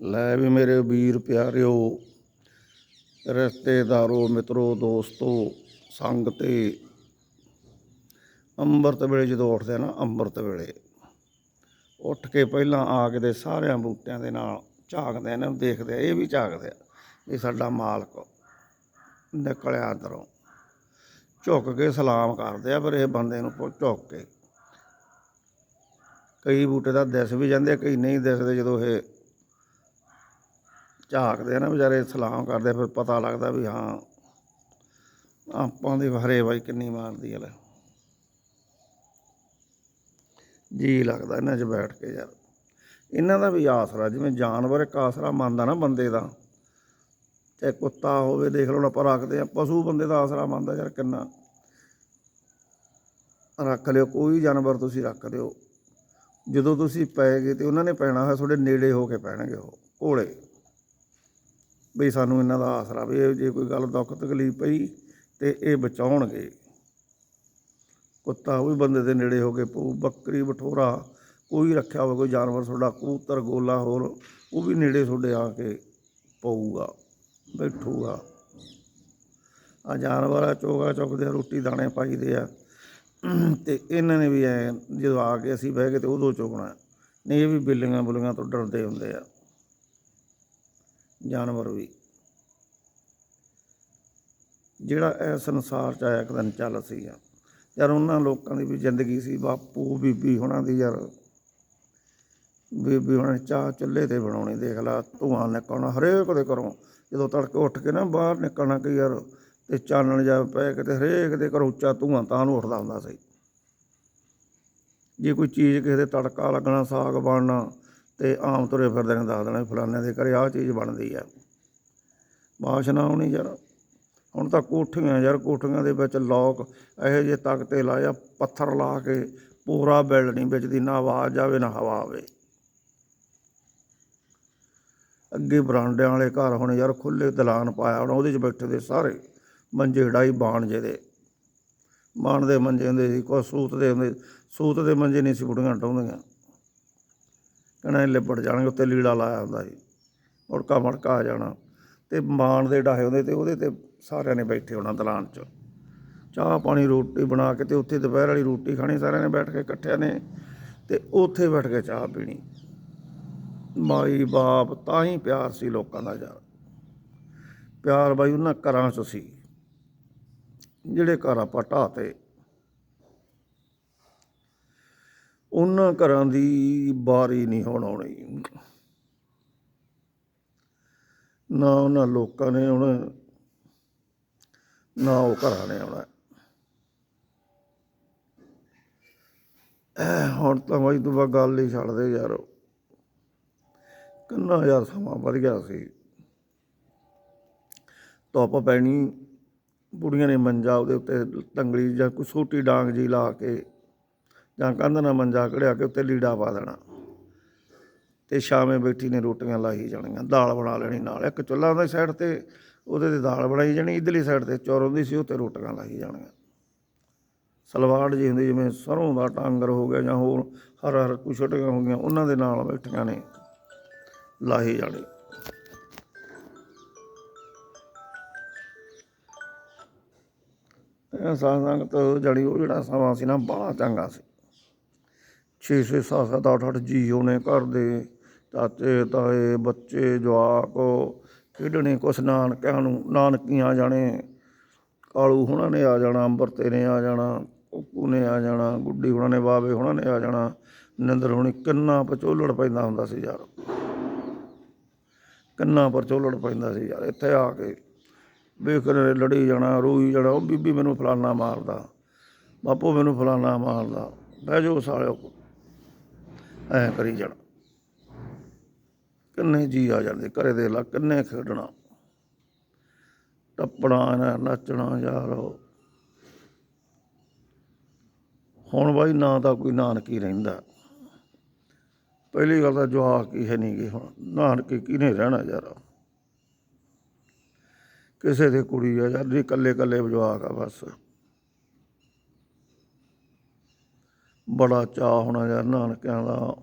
ਲੈ ਵੀ ਮੇਰੇ ਵੀਰ ਪਿਆਰਿਓ, ਰਿਸ਼ਤੇਦਾਰੋ, ਮਿੱਤਰੋ, ਦੋਸਤੋ, ਸੰਗ ਤੇ। ਅੰਮ੍ਰਿਤ ਵੇਲੇ ਜਦੋਂ ਉੱਠਦੇ ਨਾ, ਅੰਮ੍ਰਿਤ ਵੇਲੇ, ਉੱਠ ਕੇ ਪਹਿਲਾਂ ਆ ਕੇ ਦੇ ਸਾਰਿਆਂ ਬੂਟਿਆਂ ਦੇ ਨਾਲ ਝਾਕਦੇ ਆ ਇਹਨਾਂ ਨੂੰ, ਦੇਖਦੇ ਆ, ਇਹ ਵੀ ਝਾਕਦੇ ਆ ਇਹ ਸਾਡਾ ਮਾਲਕ ਨਿਕਲਿਆ ਅੰਦਰੋਂ। ਝੁੱਕ ਕੇ ਸਲਾਮ ਕਰਦੇ ਆ ਪਰ ਇਹ ਬੰਦੇ ਨੂੰ ਝੁੱਕ ਕੇ। ਕਈ ਬੂਟੇ ਤਾਂ ਦਿਸ ਵੀ ਜਾਂਦੇ ਆ, ਕਈ ਨਹੀਂ ਦਿਸਦੇ ਜਦੋਂ ਇਹ ਝਾਕਦੇ ਆ ਨਾ ਵਿਚਾਰੇ, ਸਲਾਮ ਕਰਦੇ ਫਿਰ ਪਤਾ ਲੱਗਦਾ ਵੀ ਹਾਂ, ਆਪਾਂ ਦੀ ਹਰੇ ਬਾਈ ਕਿੰਨੀ ਮਾਰਦੀ ਆ ਲੈ। ਜੀ ਲੱਗਦਾ ਇਹਨਾਂ 'ਚ ਬੈਠ ਕੇ ਯਾਰ। ਇਹਨਾਂ ਦਾ ਵੀ ਆਸਰਾ, ਜਿਵੇਂ ਜਾਨਵਰ ਇੱਕ ਆਸਰਾ ਮੰਨਦਾ ਨਾ ਬੰਦੇ ਦਾ, ਚਾਹੇ ਕੁੱਤਾ ਹੋਵੇ, ਦੇਖ ਲਓ ਆਪਾਂ ਰੱਖਦੇ ਆ, ਪਸ਼ੂ ਬੰਦੇ ਦਾ ਆਸਰਾ ਮੰਨਦਾ ਯਾਰ ਕਿੰਨਾ। ਰੱਖ ਲਿਓ, ਕੋਈ ਜਾਨਵਰ ਤੁਸੀਂ ਰੱਖ ਲਿਓ ਜਦੋਂ ਤੁਸੀਂ ਪੈ ਗਏ ਤੇ ਉਹਨਾਂ ਨੇ ਪੈਣਾ ਹੈ ਤੁਹਾਡੇ ਨੇੜੇ ਹੋ ਕੇ ਪੈਣਗੇ ਉਹ, ਕੋਲੇ। ਬਈ ਸਾਨੂੰ ਇਹਨਾਂ ਦਾ ਆਸਰਾ ਵੀ ਇਹ ਜੇ ਕੋਈ ਗੱਲ ਦੁੱਖ ਤਕਲੀਫ ਪਈ ਤੇ ਇਹ ਬਚਾਉਣਗੇ। ਕੁੱਤਾ ਉਹ ਵੀ ਬੰਦੇ ਦੇ ਨੇੜੇ ਹੋ ਕੇ ਪਊ, ਬੱਕਰੀ, ਬਠੋਰਾ, ਕੋਈ ਰੱਖਿਆ ਹੋਵੇ, ਕੋਈ ਜਾਨਵਰ ਤੁਹਾਡਾ, ਕਬੂਤਰ, ਗੋਲਾ ਹੋਰ, ਉਹ ਵੀ ਨੇੜੇ ਤੁਹਾਡੇ ਆ ਕੇ ਪਊਗਾ, ਬੈਠੂਗਾ। ਆ ਜਾਨਵਰ ਆ, ਚੋਗਾ ਚੁੱਕਦੇ ਆ, ਰੋਟੀ ਦਾਣੇ ਪਾਈਦੇ ਆ। ਤੇ ਇਹਨਾਂ ਨੇ ਵੀ ਐ ਜਦੋਂ ਆ ਕੇ ਅਸੀਂ ਬਹਿ ਗਏ ਤੇ ਉਦੋਂ ਚੁਗਣਾ। ਨਹੀਂ, ਇਹ ਵੀ ਬਿੱਲੀਆਂ ਬੁੱਲੀਆਂ ਤੋਂ ਡਰਦੇ ਹੁੰਦੇ ਆ। ਜਾਨਵਰ ਵੀ। ਜਿਹੜਾ ਇਹ ਸੰਸਾਰ ਚ ਆਇਆ ਇੱਕ ਦਿਨ ਚੱਲ ਸੀਗਾ ਯਾਰ ਉਹਨਾਂ ਲੋਕਾਂ ਦੀ ਵੀ ਜ਼ਿੰਦਗੀ ਸੀ, ਬਾਪੂ, ਬੀਬੀ ਹੁਣਾਂ ਦੀ ਯਾਰ। ਬੀਬੀ ਹੁਣਾਂ ਨੇ ਚਾਹ ਚੁੱਲ੍ਹੇ ਤੇ ਬਣਾਉਣੀ, ਦੇਖ ਲਾ, ਧੂਆਂ ਨਿਕਲਣਾ, ਹਰੇਕ ਦੇ ਘਰੋਂ। ਜਦੋਂ ਤੜਕੇ ਉੱਠ ਕੇ ਨਾ ਬਾਹਰ ਨਿਕਲਣਾ ਕਿ ਯਾਰ ਤੇ ਚਾਨਣ ਜਾ ਪੈ ਕੇ ਤੇ ਹਰੇਕ ਦੇ ਘਰੋਂ ਉੱਚਾ ਧੂਆਂ ਤਾਂ ਨੂੰ ਉੱਠਦਾ ਹੁੰਦਾ ਸੀ। ਜੇ ਕੋਈ ਚੀਜ਼ ਕਿਸੇ ਦੇ ਤੜਕਾ ਲੱਗਣਾ, ਸਾਗ ਬਣਨਾ ਤੇ ਆਮ ਤੁਰੇ ਫਿਰਦੇ ਨੇ, ਦੱਸ ਦੇਣਾ ਵੀ ਫਲਾਣੇ ਦੇ ਘਰੇ ਆਹ ਚੀਜ਼ ਬਣਦੀ ਆ। ਬਾਸ਼ਨਾ ਆਉਣੀ ਯਾਰ। ਹੁਣ ਤਾਂ ਕੋਠੀਆਂ ਯਾਰ, ਕੋਠੀਆਂ ਦੇ ਵਿੱਚ ਲੋਕ ਇਹੋ ਜਿਹੇ ਤਖਤੇ ਲਾਇਆ ਪੱਥਰ ਲਾ ਕੇ ਪੂਰਾ ਬਿਲਡ ਨਹੀਂ ਵਿੱਚ ਦੀ ਨਾ ਆਵਾਜ਼ ਆਵੇ ਨਾ ਹਵਾ ਆਵੇ। ਅੱਗੇ ਬਰਾਂਡਿਆਂ ਵਾਲੇ ਘਰ ਹੁਣ ਯਾਰ ਖੁੱਲੇ ਦਲਾਨ ਪਾਇਆ ਹੁਣ, ਉਹਦੇ 'ਚ ਬੈਠੇ ਦੇ ਸਾਰੇ, ਮੰਜੇ ਡਾਈ ਬਾਣ ਜੇ ਦੇ। ਬਾਣ ਦੇ ਮੰਜੇ ਹੁੰਦੇ ਸੀ, ਕੋਈ ਸੂਤ ਦੇ ਹੁੰਦੇ, ਸੂਤ ਦੇ ਮੰਜੇ ਨਹੀਂ ਸੀ, ਬੁੜੀਆਂ ਟਾਉਂਦੀਆਂ ਕਹਣਾ ਲਿਬੜ ਜਾਣਗੇ, ਉੱਤੇ ਲੀੜਾ ਲਾਇਆ ਹੁੰਦਾ ਸੀ, ਮੁੜਕਾ ਮੜਕਾ ਆ ਜਾਣਾ। ਤੇ ਮਾਣ ਦੇ ਡਾਹੇ ਹੁੰਦੇ ਤੇ ਉਹਦੇ ਤੇ ਸਾਰਿਆਂ ਨੇ ਬੈਠੇ ਹੋਣਾ ਦਲਾਨ 'ਚ। ਚਾਹ ਪਾਣੀ ਰੋਟੀ ਬਣਾ ਕੇ ਤੇ ਉੱਥੇ ਦੁਪਹਿਰ ਵਾਲੀ ਰੋਟੀ ਖਾਣੀ, ਸਾਰਿਆਂ ਨੇ ਬੈਠ ਕੇ ਇਕੱਠਿਆਂ ਨੇ ਤੇ ਉੱਥੇ ਬੈਠ ਕੇ ਚਾਹ ਪੀਣੀ। ਮਾਈ ਬਾਪ, ਤਾਂ ਹੀ ਪਿਆਰ ਸੀ ਲੋਕਾਂ ਦਾ ਯਾਰ। ਪਿਆਰ ਬਾਈ ਉਹਨਾਂ ਘਰਾਂ 'ਚ ਸੀ, ਜਿਹੜੇ ਘਰ ਆਪਾਂ ਢਾਤੇ ਉਹਨਾਂ ਘਰਾਂ ਦੀ ਵਾਰੀ ਨਹੀਂ ਹੁਣ ਆਉਣੀ। ਨਾ ਉਹਨਾਂ ਲੋਕਾਂ ਨੇ ਹੁਣ, ਨਾ ਉਹ ਘਰਾਂ ਨੇ ਆਉਣਾ। ਹੁਣ ਤਾਂ ਬਾਈ ਤੂੰ ਬਾ ਗੱਲ ਹੀ ਛੱਡ ਦੇ ਯਾਰ। ਕਿੰਨਾ ਯਾਰ ਸਮਾਂ ਵਧ ਗਿਆ ਸੀ। ਧੁੱਪ ਪੈਣੀ, ਬੁੜੀਆਂ ਨੇ ਮੰਜਾ ਉਹਦੇ ਉੱਤੇ ਤੰਗਲੀ ਜਾਂ ਕੋਈ ਛੋਟੀ ਡਾਂਗ ਜੀ ਲਾ ਕੇ ਜਾਂ ਕੰਧ ਨਾਲ ਮੰਜਾ ਕੜਿਆ ਕੇ ਉੱਤੇ ਲੀੜਾ ਪਾ ਦੇਣਾ। ਤੇ ਸ਼ਾਮੇ ਬੈਠੀ ਨੇ ਰੋਟੀਆਂ ਲਾਈ ਜਾਣੀਆਂ, ਦਾਲ ਬਣਾ ਲੈਣੀ ਨਾਲ। ਇੱਕ ਚੁੱਲ੍ਹਾ ਦੀ ਸਾਈਡ ਤੇ, ਉਹਦੇ ਤੇ ਦਾਲ ਬਣਾਈ ਜਾਣੀ, ਇਧਰਲੀ ਸਾਈਡ ਤੇ ਚੌਰ ਹੁੰਦੀ ਸੀ, ਉੱਤੇ ਰੋਟੀਆਂ ਲਾਈ ਜਾਣੀਆਂ। ਸਲਵਾੜ ਜੀ ਹੁੰਦੀ, ਜਿਵੇਂ ਸਰੋਂ ਦਾ ਟਾਂਗਰ ਹੋ ਗਿਆ ਜਾਂ ਹੋਰ ਹਰ ਹਰ ਕੁਛ ਹੋ ਗਈਆਂ, ਉਹਨਾਂ ਦੇ ਨਾਲ ਬੈਠੀਆਂ ਨੇ, ਲਾਹੀ ਜਾਣੀ। ਇਹ ਸਾਸੰਗ ਜੜੀ ਉਹ ਜਿਹੜਾ ਸਮਾਂ ਸੀ ਨਾ ਬੜਾ ਚੰਗਾ ਸੀ। ਛੇ ਛੇ ਸੱਤ ਸੱਤ ਅੱਠ ਅੱਠ ਜੀ ਉਹਨੇ ਘਰ ਦੇ। ਚਾਚੇ, ਤਾਏ, ਬੱਚੇ, ਜਵਾਕ, ਖੇਡਣੇ, ਕੁਛ ਨਾਨਕਿਆਂ ਨੂੰ, ਨਾਨਕੀਆਂ ਜਾਣੇ। ਕਾਲੂ ਹੁਣਾਂ ਨੇ ਆ ਜਾਣਾ ਅੰਬਰਤੇ ਨੇ ਆ ਜਾਣਾ, ਕੁੱਕੂ ਨੇ ਆ ਜਾਣਾ, ਗੁੱਡੀ ਹੁਣਾਂ ਨੇ, ਬਾਵੇ ਹੁਣਾਂ ਨੇ ਆ ਜਾਣਾ। ਨਿੰਦਰ ਹੁਣੀ ਕਿੰਨਾ ਪਚੋਲੜ ਪੈਂਦਾ ਹੁੰਦਾ ਸੀ ਯਾਰ। ਕਿੰਨਾ ਪਰਚੋਲੜ ਪੈਂਦਾ ਸੀ ਯਾਰ, ਇੱਥੇ ਆ ਕੇ। ਵੇਖ ਲੜੀ ਜਾਣਾ, ਰੋਈ ਜਾਣਾ, ਉਹ ਬੀਬੀ ਮੈਨੂੰ ਫਲਾਨਾ ਮਾਰਦਾ। ਬਾਪੂ ਮੈਨੂੰ ਫਲਾਨਾ ਮਾਰਦਾ। ਬਹਿ ਜਾਓ ਸਾਲਿਓ। ਐ ਕਰੀ ਜਾਣਾ। ਕਿੰਨੇ ਜੀ ਆ ਜਾਂਦੇ ਘਰੇ ਦੇ ਲਾ, ਕਿੰਨੇ ਖੇਡਣਾ। ਟੱਪਣਾ ਨੱਚਣਾ, ਯਾਰ ਹੁਣ ਬਾਈ ਨਾ ਤਾਂ ਕੋਈ ਨਾਨਕੀ ਰਹਿੰਦਾ। ਪਹਿਲੀ ਗੱਲ ਤਾਂ ਜਵਾਕ ਹੀ ਹੈ ਨਹੀਂ ਗੇ ਹੁਣ। ਨਾਨਕੀ ਕਿਹਨੇ ਰਹਿਣਾ ਯਾਰ? ਕਿਸੇ ਦੇ ਕੁੜੀ ਆ ਯਾਰ ਇਕੱਲੇ ਇਕੱਲੇ ਜਵਾਕ ਆ ਬਸ। ਬੜਾ ਚਾਅ ਹੋਣਾ ਯਾਰ ਨਾਨਕਿਆਂ ਦਾ।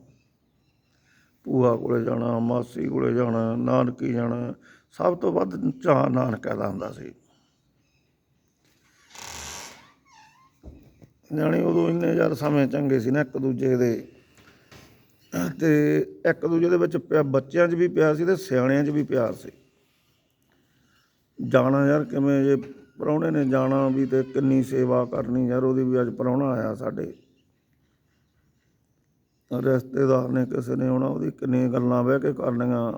ਭੂਆ ਕੋਲੇ ਜਾਣਾ, ਮਾਸੀ ਕੋਲੇ ਜਾਣਾ, ਨਾਨਕੀ ਜਾਣਾ, ਸਭ ਤੋਂ ਵੱਧ ਚਾਅ ਨਾਨਕਾ ਦਾ ਹੁੰਦਾ ਸੀ। ਜਾਣੀ ਉਦੋਂ ਇੰਨੇ ਯਾਰ ਸਮੇਂ ਚੰਗੇ ਸੀ ਨਾ ਇੱਕ ਦੂਜੇ ਦੇ। ਤੇ ਇੱਕ ਦੂਜੇ ਦੇ ਵਿੱਚ ਪਿਆ, ਬੱਚਿਆਂ 'ਚ ਵੀ ਪਿਆਰ ਸੀ ਤੇ ਸਿਆਣਿਆਂ 'ਚ ਵੀ ਪਿਆਰ ਸੀ। ਜਾਣਾ ਯਾਰ ਕਿਵੇਂ ਜੇ, ਪ੍ਰਾਹੁਣੇ ਨੇ ਜਾਣਾ ਵੀ ਤੇ ਕਿੰਨੀ ਸੇਵਾ ਕਰਨੀ ਯਾਰ, ਉਹਦੀ ਵੀ ਅੱਜ ਪ੍ਰਾਹੁਣਾ ਆਇਆ ਸਾਡੇ। ਰਿਸ਼ਤੇਦਾਰ ਨੇ ਕਿਸੇ ਨੇ ਆਉਣਾ, ਉਹਦੀ ਕਿੰਨੀਆਂ ਗੱਲਾਂ ਬਹਿ ਕੇ ਕਰਨੀਆਂ,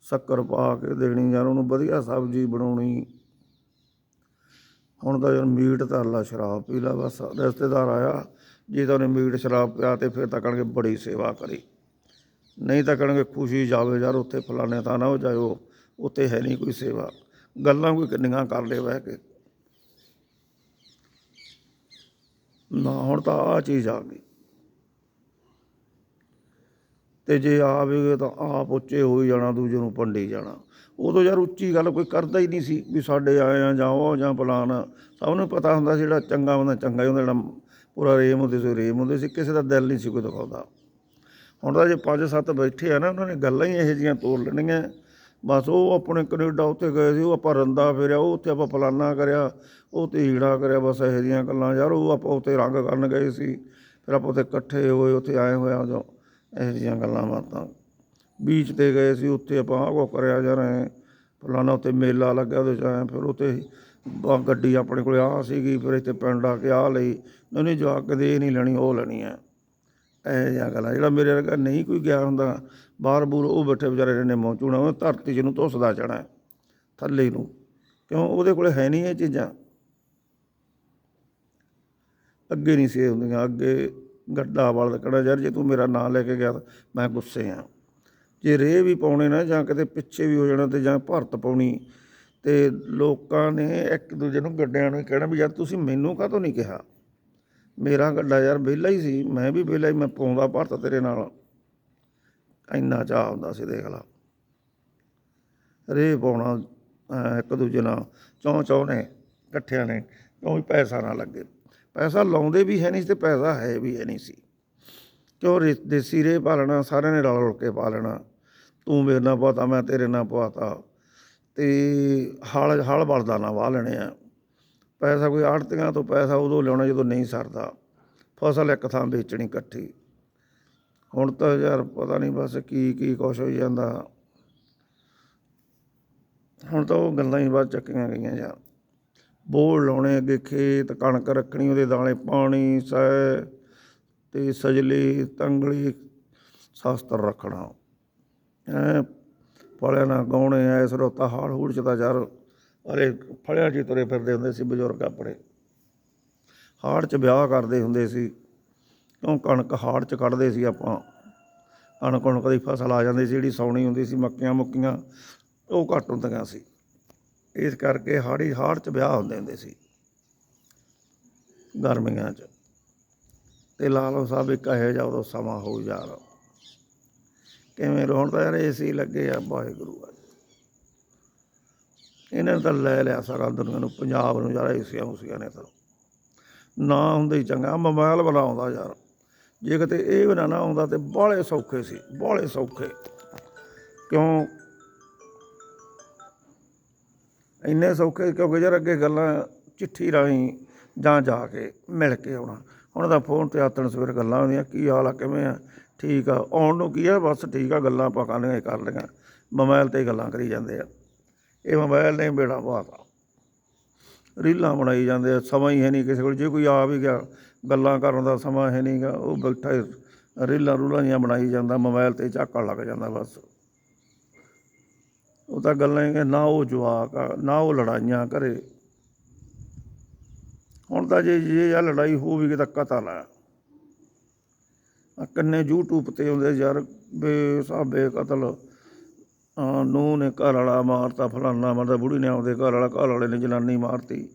ਸ਼ੱਕਰ ਪਾ ਕੇ ਦੇਣੀ ਯਾਰ ਉਹਨੂੰ ਵਧੀਆ ਸਬਜ਼ੀ ਬਣਾਉਣੀ। ਹੁਣ ਤਾਂ ਯਾਰ ਮੀਟ ਧਰ ਲਾ, ਸ਼ਰਾਬ ਪੀ ਲਾ, ਬਸ ਰਿਸ਼ਤੇਦਾਰ ਆਇਆ, ਜੇ ਤਾਂ ਉਹਨੇ ਮੀਟ, ਸ਼ਰਾਬ ਪਿਆ ਤੇ ਫਿਰ ਤਾਂ ਕਹਿਣਗੇ ਬੜੀ ਸੇਵਾ ਕਰੀ। ਨਹੀਂ ਤਾਂ ਕਹਿਣਗੇ ਖੁਸ਼ੀ ਜਾਵੇ ਯਾਰ, ਉੱਥੇ ਫਲਾਣੇ ਤਾਂ ਨਾ ਹੋ ਜਾਇਓ, ਉੱਥੇ ਹੈ ਨਹੀਂ ਕੋਈ ਸੇਵਾ। ਗੱਲਾਂ ਕੋਈ ਕਿੰਨੀਆਂ ਕਰ ਲਏ ਬਹਿ ਕੇ। ਨਾ, ਹੁਣ ਤਾਂ ਆ ਚੀਜ਼ ਆ ਗਈ। ਤੇ ਜੇ ਆਵੇਗੇ ਤਾਂ ਆਪ ਉੱਚੇ ਹੋਈ ਜਾਣਾ, ਦੂਜੇ ਨੂੰ ਪੰਡੀ ਜਾਣਾ। ਉਦੋਂ ਯਾਰ ਉੱਚੀ ਗੱਲ ਕੋਈ ਕਰਦਾ ਹੀ ਨਹੀਂ ਸੀ ਵੀ ਸਾਡੇ ਆਏ ਆ ਜਾਂ ਉਹ ਜਾਂ ਫਲਾਣ। ਸਭ ਨੂੰ ਪਤਾ ਹੁੰਦਾ ਸੀ ਜਿਹੜਾ ਚੰਗਾ ਬੰਦਾ ਚੰਗਾ ਹੀ ਹੁੰਦਾ, ਜਿਹੜਾ ਪੂਰਾ ਰੇਮ ਹੁੰਦੇ ਸੀ ਰੇਮ ਹੁੰਦੇ ਸੀ, ਕਿਸੇ ਦਾ ਦਿਲ ਨਹੀਂ ਸੀ ਕੋਈ ਦਿਖਾਉਂਦਾ। ਹੁਣ ਤਾਂ ਜੇ ਪੰਜ ਸੱਤ ਬੈਠੇ ਆ ਨਾ, ਉਹਨਾਂ ਨੇ ਗੱਲਾਂ ਹੀ ਇਹੋ ਜਿਹੀਆਂ ਤੋੜ ਲੈਣੀਆਂ। ਬਸ ਉਹ ਆਪਣੇ ਕੈਨੇਡਾ ਉੱਤੇ ਗਏ ਸੀ, ਉਹ ਆਪਾਂ ਰੰਦਾ ਫਿਰਿਆ, ਉਹ ਉੱਥੇ ਆਪਾਂ ਫਲਾਨਾ ਕਰਿਆ, ਉਹ ਤੇ ਹੀੜਾ ਕਰਿਆ, ਬਸ ਇਹੋ ਜਿਹੀਆਂ ਗੱਲਾਂ। ਯਾਰ ਉਹ ਆਪਾਂ ਉੱਥੇ ਰੰਗ ਕਰਨ ਗਏ ਸੀ, ਫਿਰ ਆਪਾਂ ਉੱਥੇ ਇਕੱਠੇ ਹੋਏ, ਉੱਥੇ ਆਏ ਹੋਇਆ ਜੋ ਇਹੋ ਜਿਹੀਆਂ ਗੱਲਾਂ ਬਾਤਾਂ। ਬੀਚ ਤੇ ਗਏ ਸੀ, ਉੱਥੇ ਆਪਾਂ ਆਹ ਕੋ ਕਰਿਆ ਯਾਰ ਐ ਫਲਾਣਾ ਉੱਥੇ ਮੇਲਾ ਲੱਗਿਆ ਉਹਦੇ ਚ ਫਿਰ ਉੱਥੇ ਬਾ ਗੱਡੀ ਆਪਣੇ ਕੋਲ ਆ ਸੀਗੀ, ਫਿਰ ਇੱਥੇ ਪਿੰਡ ਆ ਕੇ ਆ ਲਈ। ਉਹਨੇ ਜਾ ਕਦੇ ਇਹ ਨਹੀਂ ਲੈਣੀ, ਉਹ ਲੈਣੀ ਹੈ ਇਹ ਜਿਹਾ ਗੱਲਾਂ, ਜਿਹੜਾ ਮੇਰੇ ਵਰਗਾ ਨਹੀਂ ਕੋਈ ਗਿਆ ਹੁੰਦਾ, ਬਾਹਰ ਬੂਰ ਉਹ ਬੈਠੇ ਵਿਚਾਰੇ ਨੇ ਮੂੰਹ ਚੂਣਾ ਉਹ ਧਰਤੀ ਜਿਹਨੂੰ ਧੁੱਸਦਾ ਚੜਾ ਥੱਲੇ ਨੂੰ। ਕਿਉਂ? ਉਹਦੇ ਕੋਲੇ ਹੈ ਨਹੀਂ ਇਹ ਚੀਜ਼ਾਂ। ਅੱਗੇ ਨਹੀਂ ਸੀ ਹੁੰਦੀਆਂ, ਅੱਗੇ ਗੱਡਾ ਵਾਲ ਕੜਾ ਯਾਰ ਜੇ ਤੂੰ ਮੇਰਾ ਨਾਂ ਲੈ ਕੇ ਗਿਆ ਤਾਂ ਮੈਂ ਗੁੱਸੇ ਆ। ਜੇ ਰੇਹ ਵੀ ਪਾਉਣੇ ਨਾ, ਜਾਂ ਕਿਤੇ ਪਿੱਛੇ ਵੀ ਹੋ ਜਾਣਾ ਤੇ ਜਾਂ ਭਰਤ ਪਾਉਣੀ, ਤੇ ਲੋਕਾਂ ਨੇ ਇੱਕ ਦੂਜੇ ਨੂੰ ਗੱਡਿਆਂ ਨੂੰ ਕਹਿਣਾ ਵੀ, ਯਾਰ ਤੁਸੀਂ ਮੈਨੂੰ ਕਾਹਤੋਂ ਨਹੀਂ ਕਿਹਾ? ਮੇਰਾ ਗੱਡਾ ਯਾਰ ਵਿਹਲਾ ਹੀ ਸੀ, ਮੈਂ ਵੀ ਵਿਹਲਾ ਹੀ, ਮੈਂ ਪਾਉਂਦਾ ਭਰਤ ਤੇਰੇ ਨਾਲ। ਇੰਨਾ ਚਾਹ ਹੁੰਦਾ ਸੀ, ਦੇਖ ਲਾ। ਰੇਹ ਪਾਉਣਾ ਇੱਕ ਦੂਜੇ ਨਾਲ ਚੌਂ ਚੌਂ ਨੇ, ਇਕੱਠਿਆਂ ਨੇ ਕਿਉਂ ਪੈਸਾ ਨਾ ਲੱਗੇ। ਪੈਸਾ ਲਾਉਂਦੇ ਵੀ ਹੈ ਨਹੀਂ ਸੀ ਤੇ ਪੈਸਾ ਹੈ ਵੀ ਹੈ ਨਹੀਂ ਸੀ। ਕਿਉਂ ਰੇ- ਦੇਸੀ ਰੇਹ ਪਾ ਲੈਣਾ, ਸਾਰਿਆਂ ਨੇ ਰਲ ਰਲ ਕੇ ਪਾ ਲੈਣਾ। ਤੂੰ ਮੇਰੇ ਨਾਲ ਪਾਤਾ ਮੈਂ ਤੇਰੇ ਨਾਲ ਪਾਤਾ ਤੇ। ਹਲ, ਹਾਲ ਬਲਦਾ ਨਾ ਵਾਹ ਲੈਣੇ ਆ। ਪੈਸਾ ਕੋਈ ਆੜਤੀਆਂ ਤੋਂ ਪੈਸਾ ਉਦੋਂ ਲਿਆਉਣਾ ਜਦੋਂ ਨਹੀਂ ਸਰਦਾ। ਫਸਲ ਇੱਕ ਥਾਂ ਵੇਚਣੀ ਇਕੱਠੀ। ਹੁਣ ਤਾਂ ਯਾਰ ਪਤਾ ਨਹੀਂ ਬਸ ਕੀ ਕੀ ਕੁਛ ਹੋਈ ਜਾਂਦਾ। ਹੁਣ ਤਾਂ ਉਹ ਗੱਲਾਂ ਹੀ ਬਾਅਦ ਚੱਕੀਆਂ ਗਈਆਂ ਯਾਰ ਬੋੜ ਲਾਉਣੇ ਅੱਗੇ ਖੇਤ, ਕਣਕ ਰੱਖਣੀ, ਉਹਦੇ ਦਾਣੇ ਪਾਣੀ, ਸੈ ਤੇ ਸਜਲੀ, ਤੰਗਲੀ, ਸ਼ਾਸਤਰ ਰੱਖਣਾ। ਐ ਫਲਿਆਂ ਨਾਲ ਗਾਉਣੇ ਐ ਸਰੋਤਾ ਹਾੜ ਹੂੜ ਚ ਤਾਂ ਯਾਰ ਅਰੇ ਫਲਿਆਂ 'ਚ ਤੁਰੇ ਫਿਰਦੇ ਹੁੰਦੇ ਸੀ ਬਜ਼ੁਰਗ ਆਪਣੇ। ਹਾੜ 'ਚ ਵਿਆਹ ਕਰਦੇ ਹੁੰਦੇ ਸੀ, ਕਿਉਂ ਕਣਕ ਹਾੜ 'ਚ ਕੱਢਦੇ ਸੀ ਆਪਾਂ? ਕਣਕ ਕਣਕ ਦੀ ਫਸਲ ਆ ਜਾਂਦੀ ਸੀ, ਜਿਹੜੀ ਸੌਣੀ ਹੁੰਦੀ ਸੀ ਮੱਕੀਆਂ ਮੁੱਕੀਆਂ ਉਹ ਘੱਟ ਹੁੰਦੀਆਂ ਸੀ। ਇਸ ਕਰਕੇ ਹਾੜੀ ਹਾੜ 'ਚ ਵਿਆਹ ਹੁੰਦੇ ਹੁੰਦੇ ਸੀ। ਗਰਮੀਆਂ 'ਚ। ਤੇ ਲਾ ਸਾਹਿਬ ਇੱਕ ਇਹੋ ਜਿਹਾ ਉਦੋਂ ਸਮਾਂ ਹੋਊ ਯਾਰ ਕਿਵੇਂ ਰੋਣ ਤਾਂ ਯਾਰ ਸੀ ਲੱਗੇ ਆ ਵਾਹਿਗੁਰੂ ਆ ਇਹਨਾਂ ਨੇ ਤਾਂ ਲੈ ਲਿਆ ਸਾਰਾ ਦੁਨੀਆ ਨੂੰ, ਪੰਜਾਬ ਨੂੰ ਯਾਰ ਏਸੀਆਂ ਉਸੀਆਂ ਨੇ ਤਾਂ। ਨਾ ਹੁੰਦੇ ਹੀ ਚੰਗਾ ਮੋਬਾਈਲ ਵਾਲਾ ਆਉਂਦਾ ਯਾਰ। ਜੇ ਕਿਤੇ ਇਹ ਵੀ ਨਾ ਨਾ ਆਉਂਦਾ ਤੇ ਬਾਹਲੇ ਸੌਖੇ ਸੀ, ਬਾਹਲੇ ਸੌਖੇ। ਕਿਉਂ? ਇੰਨੇ ਸੌਖੇ ਕਿਉਂਕਿ ਯਾਰ ਅੱਗੇ ਗੱਲਾਂ ਚਿੱਠੀ ਰਾਹੀਂ ਜਾਂ ਜਾ ਕੇ ਮਿਲ ਕੇ ਆਉਣਾ। ਉਹਨਾਂ ਦਾ ਫੋਨ ਤੇ ਆਤਣ ਸਵੇਰ ਗੱਲਾਂ ਹੁੰਦੀਆਂ, ਕੀ ਹਾਲ ਆ, ਕਿਵੇਂ ਆ? ਠੀਕ ਆ। ਆਉਣ ਨੂੰ ਕੀ ਆ? ਬਸ ਠੀਕ ਆ, ਗੱਲਾਂ ਆਪਾਂ ਕਰਨੀਆਂ ਹੀ ਕਰ ਲਈਆਂ। ਮੋਬਾਈਲ ਤੇ ਗੱਲਾਂ ਕਰੀ ਜਾਂਦੇ ਆ। ਇਹ ਮੋਬਾਈਲ ਨੇ ਬੇੜਾ ਪਾਤਾ ਰੀਲਾਂ ਬਣਾਈ ਜਾਂਦੇ ਆ, ਸਮਾਂ ਹੀ ਹੈ ਨਹੀਂ ਕਿਸੇ ਕੋਲ। ਜੇ ਕੋਈ ਆ ਵੀ ਗਿਆ, ਗੱਲਾਂ ਕਰਨ ਦਾ ਸਮਾਂ ਹੈ ਨਹੀਂਗਾ ਉਹ ਬੈਠਾ ਰੀਲਾਂ ਰੂਲਾਂ ਜੀਆਂ ਬਣਾਈ ਜਾਂਦਾ ਮੋਬਾਈਲ ਤੇ ਝਾਕਣ ਲੱਗ ਜਾਂਦਾ ਬਸ। ਉਹ ਤਾਂ ਗੱਲਾਂ ਹੀ ਨਾ ਉਹ ਜਵਾਕ ਆ, ਨਾ ਉਹ ਲੜਾਈਆਂ ਕਰੇ। ਹੁਣ ਤਾਂ ਜੇ ਜੇ ਆ ਲੜਾਈ ਹੋ ਵੀ ਤਾਂ ਕਤਲ ਆ। ਆ ਕਿੰਨੇ YouTube ਤੇ ਆਉਂਦੇ ਯਾਰ, ਬੇਸਾਬੇ ਕਤਲ। ਨੂੰ ਨੇ ਘਰ ਵਾਲਾ ਮਾਰਤਾ, ਫਲਾਨਾ ਮਾਰਦਾ ਬੁੜੀ ਨੇ ਆਉਂਦੇ ਘਰ ਵਾਲਾ, ਘਰ ਵਾਲੇ ਨੇ ਜਨਾਨੀ ਮਾਰਤੀ।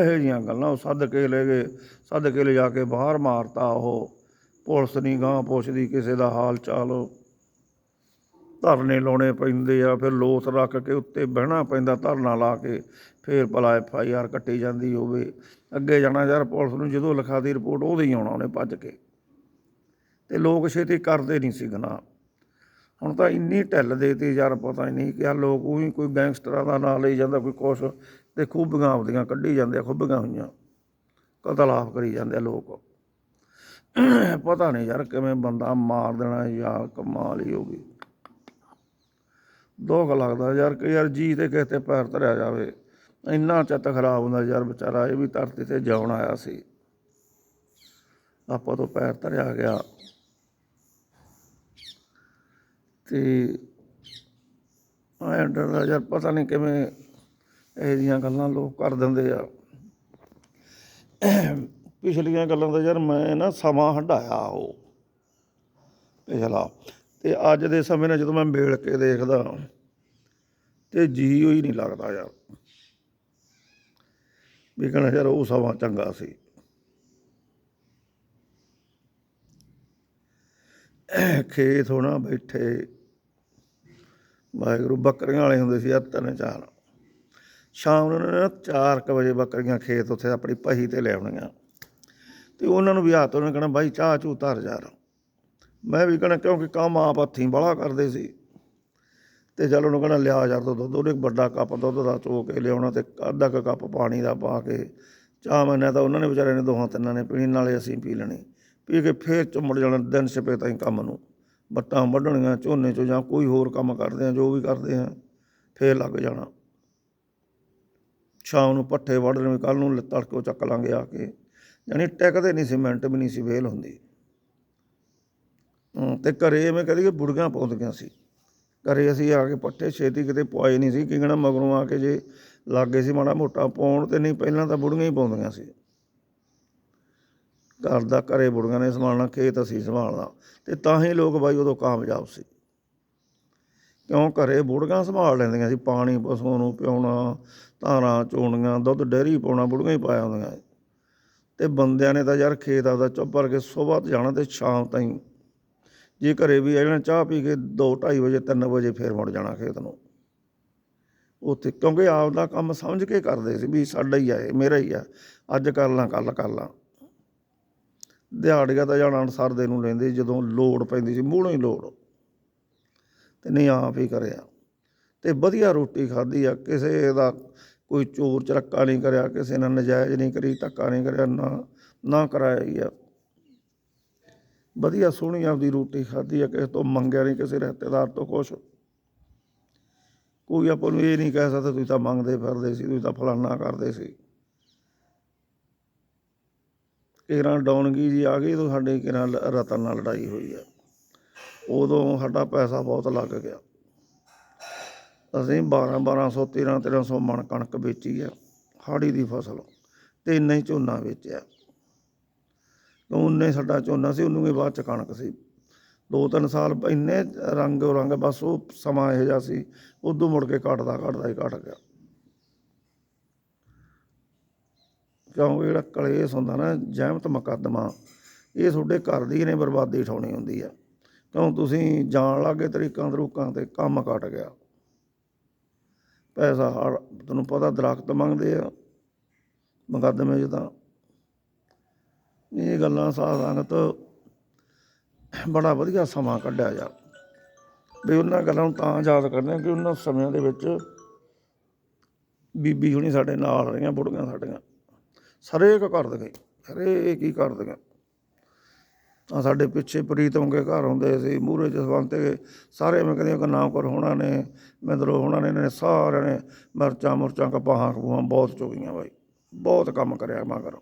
ਇਹੋ ਜਿਹੀਆਂ ਗੱਲਾਂ ਉਹ ਸੱਦ ਕੇ ਲੈ ਗਏ, ਸੱਦ ਕੇ ਲੈ ਜਾ ਕੇ ਬਾਹਰ ਮਾਰਤਾ ਉਹ। ਪੁਲਿਸ ਨਹੀਂ ਗਾਂ ਪੁੱਛਦੀ, ਕਿਸੇ ਦਾ ਹਾਲ ਚਾਲ। ਧਰਨੇ ਲਾਉਣੇ ਪੈਂਦੇ ਆ, ਫਿਰ ਲੋਥ ਰੱਖ ਕੇ ਉੱਤੇ ਬਹਿਣਾ ਪੈਂਦਾ ਧਰਨਾ ਲਾ ਕੇ, ਫਿਰ ਭਲਾ ਐਫ ਆਈ ਆਰ ਕੱਟੀ ਜਾਂਦੀ ਹੋਵੇ। ਅੱਗੇ ਜਾਣਾ ਯਾਰ ਪੁਲਿਸ ਨੂੰ ਜਦੋਂ ਲਿਖਾਦੀ ਰਿਪੋਰਟ ਉਹਦੇ ਹੀ ਆਉਣਾ ਉਹਨੇ ਭੱਜ ਕੇ। ਤੇ ਲੋਕ ਛੇਤੀ ਕਰਦੇ ਨਹੀਂ ਸੀ ਗੁਨਾਹ। ਹੁਣ ਤਾਂ ਇੰਨੀ ਢਿੱਲ ਦੇਤੀ ਯਾਰ ਪਤਾ ਹੀ ਨਹੀਂ ਕਿ ਆ ਲੋਕ ਉਹੀ ਕੋਈ ਗੈਂਗਸਟਰਾਂ ਦਾ ਨਾਂ ਲਈ ਜਾਂਦਾ, ਕੋਈ ਕੁਛ, ਤੇ ਖੂਬੀਆਂ ਆਪਦੀਆਂ ਕੱਢੀ ਜਾਂਦੇ ਆ ਖੂਬੀਆਂ ਹੋਈਆਂ। ਕਤਲ ਆਪ ਕਰੀ ਜਾਂਦੇ ਆ ਲੋਕ। ਪਤਾ ਨਹੀਂ ਯਾਰ ਕਿਵੇਂ ਬੰਦਾ ਮਾਰ ਦੇਣਾ ਯਾਰ ਕਮਾਲ ਹੀ ਹੋ ਗਈ। ਦੁੱਖ ਲੱਗਦਾ ਯਾਰ ਕਿ ਯਾਰ ਜੀ ਤੇ ਕਿਸੇ ਤੇ ਪੈਰ ਧਰਿਆ ਜਾਵੇ। ਇੰਨਾ ਚਿੱਤ ਖਰਾਬ ਹੁੰਦਾ ਯਾਰ ਵਿਚਾਰਾ, ਇਹ ਵੀ ਧਰਤੀ ਤੇ ਜਾਉਣ ਆਇਆ ਸੀ। ਆਪਾਂ ਤੋਂ ਪੈਰ ਧਰਿਆ ਗਿਆ। ਤੇ ਐਂ ਡਰਦਾ ਯਾਰ, ਪਤਾ ਨਹੀਂ ਕਿਵੇਂ ਇਹ ਜੀਆਂ ਗੱਲਾਂ ਲੋਕ ਕਰ ਦਿੰਦੇ ਆ। ਪਿਛਲੀਆਂ ਗੱਲਾਂ ਦਾ ਯਾਰ ਮੈਂ ਨਾ ਸਮਾਂ ਹਟਾਇਆ ਉਹ। ਪਿਛਲਾ ਤੇ ਅੱਜ ਦੇ ਸਮੇਂ ਨਾਲ ਜਦੋਂ ਮੈਂ ਮੇਲ ਕੇ ਦੇਖਦਾ ਤੇ ਜੀ ਹੀ ਨਹੀਂ ਲੱਗਦਾ ਯਾਰ। ਵੀ ਕਹਿਣਾ ਯਾਰ ਉਹ ਸਮਾਂ ਚੰਗਾ ਸੀ। ਖੇਤ ਹੋਣਾ ਬੈਠੇ, ਵਾਹਿਗੁਰੂ ਬੱਕਰੀਆਂ ਵਾਲੇ ਹੁੰਦੇ ਸੀ ਆ ਤਿੰਨ ਚਾਰ। ਸ਼ਾਮ ਨੂੰ ਉਹਨਾਂ ਨੇ 4 ਵਜੇ ਬੱਕਰੀਆਂ ਖੇਤ ਉੱਥੇ ਆਪਣੀ ਪਹੀ ਤੇ ਲੈ ਆਉਣੀਆਂ। ਤੇ ਉਹਨਾਂ ਨੂੰ ਵੀ ਹੱਥ ਉਹਨਾਂ ਕਹਿਣਾ ਬਾਈ ਚਾਹ ਚੂ ਧਰ ਜਾ ਯਾਰ। ਮੈਂ ਵੀ ਕਹਿਣਾ ਕਿਉਂਕਿ ਕੰਮ ਆਪ ਹੱਥੀਂ ਬੜਾ ਕਰਦੇ ਸੀ। ਤੇ ਚੱਲ ਉਹਨੂੰ ਕਹਿਣਾ ਲਿਆ ਯਾਰ ਦੁੱਧ ਦੁੱਧ, ਉਹਨੇ ਵੱਡਾ ਕੱਪ ਦੁੱਧ ਦਾ ਚੋ ਕੇ ਲਿਆਉਣਾ ਤੇ ਅੱਧਾ ਕੁ ਕੱਪ ਪਾਣੀ ਦਾ ਪਾ ਕੇ ਚਾਹ ਮੈਨੇ ਤਾਂ ਉਹਨਾਂ ਨੇ ਵਿਚਾਰਿਆਂ ਨੇ ਦੋਹਾਂ ਤਿੰਨਾਂ ਨੇ ਪੀਣੀ, ਨਾਲੇ ਅਸੀਂ ਪੀ ਲੈਣੀ। ਪੀ ਕੇ ਫੇਰ ਚੁੰਮੜ ਜਾਣਾ ਦਿਨ ਛਪੇ ਤਾਈਂ ਕੰਮ ਨੂੰ। ਬੱਟਾਂ ਵੱਢਣੀਆਂ, ਝੋਨੇ ਚੋਂ ਜਾਂ ਕੋਈ ਹੋਰ ਕੰਮ ਕਰਦੇ ਆ, ਜੋ ਵੀ ਕਰਦੇ ਆ, ਫੇਰ ਲੱਗ ਜਾਣਾ। ਸ਼ਾਮ ਨੂੰ ਪੱਠੇ ਵੱਢਣੇ ਕੱਲ ਨੂੰ ਲ- ਤੜਕੇ ਚੱਕ ਲਾਂਗੇ ਆ ਕੇ। ਯਾਨੀ ਟਿਕਦੇ ਨਹੀਂ ਸੀ, ਮਿੰਟ ਵੀ ਨਹੀਂ ਸੀ ਵੇਲ ਹੁੰਦੀ। ਤੇ ਘਰੇ ਐਵੇਂ ਕਦੀ ਲਈਏ ਬੁੜੀਆਂ ਪਾਉਂਦੀਆਂ ਸੀ। ਘਰੇ ਅਸੀਂ ਆ ਕੇ ਪੱਠੇ ਛੇਤੀ ਕਿਤੇ ਪਵਾਏ ਨਹੀਂ ਸੀ ਕਿ ਕਹਿਣਾ ਮਗਰੋਂ ਆ ਕੇ ਜੇ ਲਾਗੇ ਸੀ ਮਾੜਾ ਮੋਟਾ ਪਾਉਣ ਤੇ ਨਹੀਂ, ਪਹਿਲਾਂ ਤਾਂ ਬੁੜੀਆਂ ਹੀ ਪਾਉਂਦੀਆਂ ਸੀ। ਘਰ ਦਾ ਘਰੇ ਬੁੜੀਆਂ ਨੇ ਸੰਭਾਲਣਾ, ਖੇਤ ਅਸੀਂ ਸੰਭਾਲਣਾ, ਤੇ ਤਾਂ ਹੀ ਲੋਕ ਬਾਈ ਉਦੋਂ ਕਾਮਯਾਬ ਸੀ। ਕਿਉਂ? ਘਰੇ ਬੁੜੀਆਂ ਸੰਭਾਲ ਲੈਂਦੀਆਂ ਸੀ, ਪਾਣੀ ਪਸੂ ਨੂੰ ਪਿਉਣਾ, ਧਾਰਾਂ ਚੋਣੀਆਂ, ਦੁੱਧ, ਡੇਅਰੀ ਪਾਉਣਾ, ਬੁੜੀਆਂ ਹੀ ਪਾਇਆ ਹੁੰਦੀਆਂ ਸੀ। ਤੇ ਬੰਦਿਆਂ ਨੇ ਤਾਂ ਯਾਰ ਖੇਤ ਆਪਦਾ ਚੁੱਪ ਕਰਕੇ ਸੁਬਾਹ ਜਾਣਾ ਤੇ ਸ਼ਾਮ ਤਾਈਂ ਜੇ ਘਰੇ ਵੀ ਆ ਜਾਣਾ, ਚਾਹ ਪੀ ਕੇ 2:30 ਵਜੇ 3 ਵਜੇ ਫੇਰ ਮੁੜ ਜਾਣਾ ਖੇਤ ਨੂੰ। ਉੱਥੇ ਕਿਉਂਕਿ ਆਪ ਦਾ ਕੰਮ ਸਮਝ ਕੇ ਕਰਦੇ ਸੀ ਵੀ ਸਾਡਾ ਹੀ ਆ, ਇਹ ਮੇਰਾ ਹੀ ਆ। ਅੱਜ ਕਰ ਲਾਂ ਕੱਲ ਕਰ ਲਾਂ। ਦਿਹਾੜੀਆਂ ਤਾਂ ਜਾਣਾ ਅਨਸਾਰ ਦੇ ਨੂੰ ਲੈਂਦੇ, ਜਦੋਂ ਲੋੜ ਪੈਂਦੀ ਸੀ ਮੂਹਰੋਂ ਹੀ ਲੋੜ। ਤੇ ਨਹੀਂ, ਆਪ ਹੀ ਕਰਿਆ। ਤੇ ਵਧੀਆ ਰੋਟੀ ਖਾਧੀ ਆ, ਕਿਸੇ ਦਾ ਕੋਈ ਚੋਰ ਚਰੱਕਾ ਨਹੀਂ ਕਰਿਆ, ਕਿਸੇ ਨਾਲ ਨਜਾਇਜ਼ ਨਹੀਂ ਕਰੀ, ਧੱਕਾ ਨਹੀਂ ਕਰਿਆ, ਨਾ ਨਾ ਕਰਾਇਆ ਹੀ ਆ। ਵਧੀਆ ਸੋਹਣੀ ਆਪਦੀ ਰੋਟੀ ਖਾਧੀ ਆ, ਕਿਸੇ ਤੋਂ ਮੰਗਿਆ ਨਹੀਂ, ਕਿਸੇ ਰਿਸ਼ਤੇਦਾਰ ਤੋਂ ਕੁਛ। ਕੋਈ ਆਪਾਂ ਨੂੰ ਇਹ ਨਹੀਂ ਕਹਿ ਸਕਦਾ, ਤੁਸੀਂ ਤਾਂ ਮੰਗਦੇ ਫਿਰਦੇ ਸੀ, ਤੁਸੀਂ ਤਾਂ ਫਲਾਨਾ ਕਰਦੇ ਸੀ। ਕਿਰਾਂ ਡਾਉਣਗੀ ਜੀ ਆ ਗਈ ਤਾਂ ਸਾਡੇ ਕਿਰਾਂ ਰਤਨ ਨਾਲ ਲੜਾਈ ਹੋਈ ਆ। ਉਦੋਂ ਸਾਡਾ ਪੈਸਾ ਬਹੁਤ ਲੱਗ ਗਿਆ। ਅਸੀਂ 12 1200 13 1300 ਮਣ ਕਣਕ ਵੇਚੀ ਆ, ਹਾੜੀ ਦੀ ਫਸਲ। ਤੇ ਇੰਨਾ ਹੀ ਝੋਨਾ ਵੇਚਿਆ। ਕਿਉਂ ਉਨੇ ਸਾਡਾ ਝੋਨਾ ਸੀ, ਉਹਨੂੰ ਵੀ ਬਾਅਦ ਚ ਕਣਕ ਸੀ। ਦੋ ਤਿੰਨ ਸਾਲ ਇੰਨੇ ਰੰਗ ਰੰਗ ਬਸ ਉਹ ਸਮਾਂ ਇਹੋ ਜਿਹਾ ਸੀ, ਉਦੋਂ ਮੁੜ ਕੇ ਘਟਦਾ ਘਟਦਾ ਹੀ ਘਟ ਗਿਆ। ਕਿਉਂਕਿ ਜਿਹੜਾ ਕਲੇਸ਼ ਹੁੰਦਾ ਨਾ, ਜਹਿਮਤ ਮੁਕੱਦਮਾ, ਇਹ ਤੁਹਾਡੇ ਘਰ ਦੀ ਨੇ ਬਰਬਾਦੀ ਠਾਉਣੀ ਹੁੰਦੀ ਆ। ਕਿਉਂ ਤੁਸੀਂ ਜਾਣ ਲੱਗੇ ਤਰੀਕਾਂ ਤਰੀਕਾਂ ਤੇ ਕੰਮ ਘਟ ਗਿਆ। ਪੈਸਾ ਹੜ ਤੁਹਾਨੂੰ ਪਤਾ ਦਰਖਤ ਮੰਗਦੇ ਆ, ਮੁਕੱਦਮੇ 'ਚ ਤਾਂ ਇਹ ਗੱਲਾਂ ਸਾਧ ਸੰਗਤ ਬੜਾ ਵਧੀਆ ਸਮਾਂ ਕੱਢਿਆ ਜਾ। ਵੀ ਉਹਨਾਂ ਗੱਲਾਂ ਨੂੰ ਤਾਂ ਯਾਦ ਕਰਦੇ ਆ ਕਿ ਉਹਨਾਂ ਸਮਿਆਂ ਦੇ ਵਿੱਚ ਬੀਬੀ ਹੁਣੀ ਸਾਡੇ ਨਾਲ ਰਹੀਆਂ, ਬੁੜੀਆਂ ਸਾਡੀਆਂ। ਸਰੇਕ ਕਰ ਗਏ, ਹਰੇਕ ਹੀ ਕਰ ਦਗੇ ਤਾਂ ਸਾਡੇ ਪਿੱਛੇ ਪ੍ਰੀਤਮ ਕੇ ਘਰ ਹੁੰਦੇ ਸੀ, ਮੂਹਰੇ ਜਸਵੰਤ ਕੇ ਸਾਰੇ ਮੈਂ ਕਹਿੰਦੇ ਨਾਮ ਕਰ ਹੋਣਾ ਨੇ ਮਹਿੰਦਰੋ ਹੋਣਾ ਨੇ, ਇਹਨਾਂ ਨੇ ਸਾਰਿਆਂ ਨੇ ਮਿਰਚਾਂ ਮੁਰਚਾਂ ਕਪਾਹਾਂ ਕਪੂਹਾਂ ਬਹੁਤ ਚੁਗੀਆਂ ਬਾਈ। ਬਹੁਤ ਕੰਮ ਕਰਿਆ ਮਗਰ।